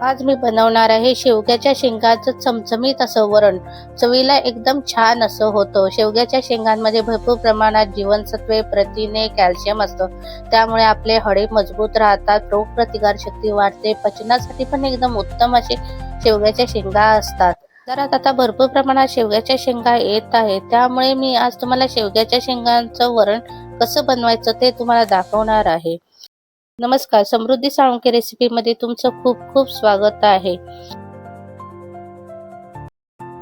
आज मी बनवणार आहे शेवग्याच्या शेंगाचं चमचमीत असं वरण. चवीला एकदम छान असं होतं. शेवग्याच्या शेंगांमध्ये भरपूर प्रमाणात जीवनसत्वे प्रथिने कॅल्शियम असतं. त्यामुळे आपले हडे मजबूत राहतात रोगप्रतिकार शक्ती वाढते पचनासाठी पण एकदम उत्तम असे शेवग्याच्या शेंगा असतात. बाजारात आता भरपूर प्रमाणात शेवग्याच्या शेंगा येत आहेत. त्यामुळे मी आज तुम्हाला शेवग्याच्या शेंगांचं वरण कसं बनवायचं ते तुम्हाला दाखवणार आहे. नमस्कार समृद्धी साळुंके रेसिपीमध्ये तुमचं खूप खूप स्वागत आहे.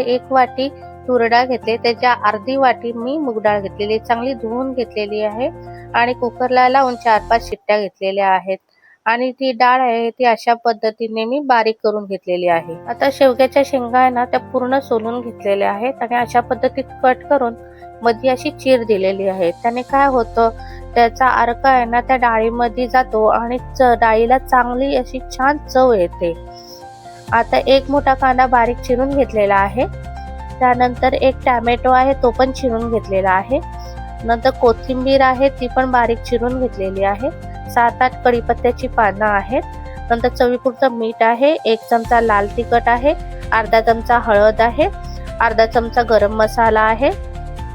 एक वाटी तूर डाळ घेतली त्याच्या अर्धी वाटी मी मूग डाळ घेतलेली चांगली धुवून घेतलेली आहे आणि कुकरला लावून चार पाच शिट्ट्या घेतलेल्या आहेत. आणि ती डाळ आहे ती अशा पद्धतीने मी बारीक करून घेतलेली आहे. आता शेवग्याच्या शेंगा आहे ना त्या पूर्ण सोलून घेतलेल्या आहेत आणि अशा पद्धतीत कट करून मध्ये अशी चीर दिलेली आहे. त्याने काय होतं त्याचा अर्क आहे ना त्या डाळीमध्ये जातो आणि च डाळीला चांगली अशी छान चव येते. आता एक मोठा कांदा बारीक चिरून घेतलेला आहे. त्यानंतर एक टॅमॅटो आहे तो पण चिरून घेतलेला आहे. नंतर कोथिंबीर आहे ती पण बारीक चिरून घेतलेली आहे. सात आठ कढीपत्त्याची पानं आहेत. नंतर चवीपुरचं मीठ आहे एक चमचा लाल तिखट आहे अर्धा चमचा हळद आहे अर्धा चमचा गरम मसाला आहे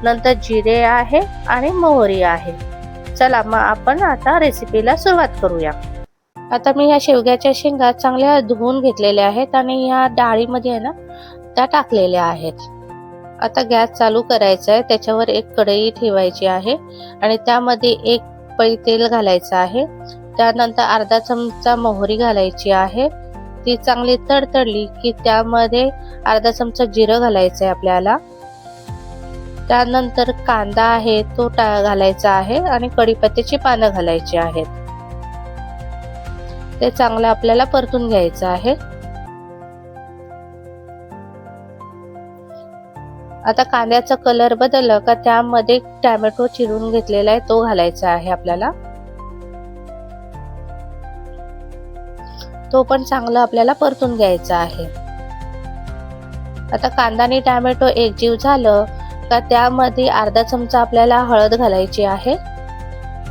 नंतर जिरे आहे आणि मोहरी आहे. चला मग आपण आता रेसिपीला सुरुवात करूया. आता मी ह्या शेवग्याच्या शेंगा चांगल्या धुवून घेतलेल्या आहेत आणि ह्या डाळीमध्ये आहे ना त्या टाकलेल्या आहेत. आता गॅस चालू करायचा आहे त्याच्यावर एक कढई ठेवायची आहे आणि त्यामध्ये एक पळी तेल घालायचं आहे. त्यानंतर अर्धा चमचा मोहरी घालायची आहे. ती चांगली तडतडली की त्यामध्ये अर्धा चमचा जिरं घालायचं आहे आपल्याला. त्यानंतर कांदा आहे तो टा घालायचा आहे आणि कढीपत्त्याची पानं घालायची आहेत. ते चांगलं आपल्याला परतून घ्यायचं आहे. आता कांद्याचा कलर बदलला का त्यामध्ये टॅमॅटो चिरून घेतलेला आहे तो घालायचा आहे आपल्याला. तो पण चांगला आपल्याला परतून घ्यायचा आहे. आता कांदा आणि टॅमॅटो एकजीव झालं का त्यामध्ये अर्धा चमचा आपल्याला हळद घालायची आहे.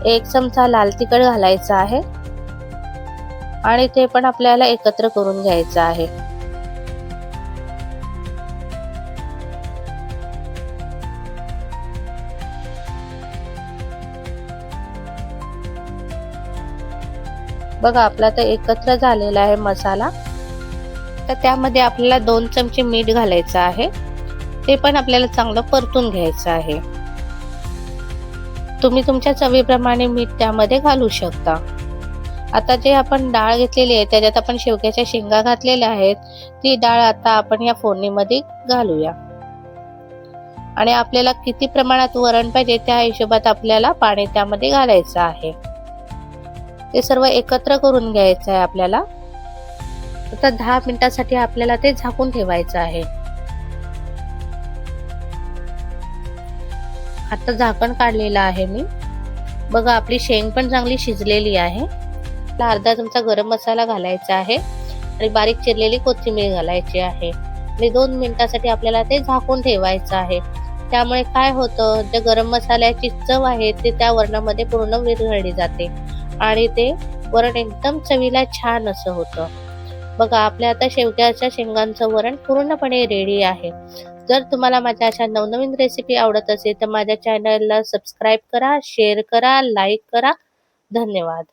एक चमचा लाल तिखट घालायचा आहे. आणि ते पण आपल्याला एकत्र करून घ्यायचं आहे. बघा आपला तर एकत्र झालेला आहे मसाला. तर त्यामध्ये आपल्याला दोन चमचे मीठ घालायचं आहे. ते पण आपल्याला चांगलं परतून घ्यायचं आहे. तुम्ही तुमच्या चवीप्रमाणे मीठ त्यामध्ये घालू शकता. आता जे आपण डाळ घेतलेली आहे त्याच्यात आपण शेवग्याच्या शेंगा घातलेल्या आहेत ती डाळ आता आपण या फोडणीमध्ये घालूया. आणि आपल्याला किती प्रमाणात वरण पाहिजे त्या हिशोबात आपल्याला पाणी त्यामध्ये घालायचं आहे. ते सर्व एकत्र करून घ्यायचं आहे आपल्याला. आता दहा मिनिटासाठी आपल्याला ते झाकून ठेवायचं आहे. आता झाकण काढलेलं आहे मी. बघा आपली शेंग पण चांगली शिजलेली आहे. अर्धा चमचा गरम मसाला घालायचा आहे आणि बारीक चिरलेली कोथिंबीर घालायची आहे. आणि दोन मिनिटासाठी आपल्याला ते झाकून ठेवायचं आहे. त्यामुळे काय होतं जे गरम मसाल्याची चव आहे ते त्या वरणामध्ये पूर्ण विरघळली जाते. आणि ते वरण एकदम चवीला छान असं होतं. बघा आपल्या आता शेवग्याच्या शेंगांचं वरण पूर्णपणे रेडी आहे. जर तुम्हाला माझ्या अशा नवनवीन रेसिपी आवडत असेल तर माझ्या चॅनलला सबस्क्राईब करा शेअर करा लाईक करा. धन्यवाद.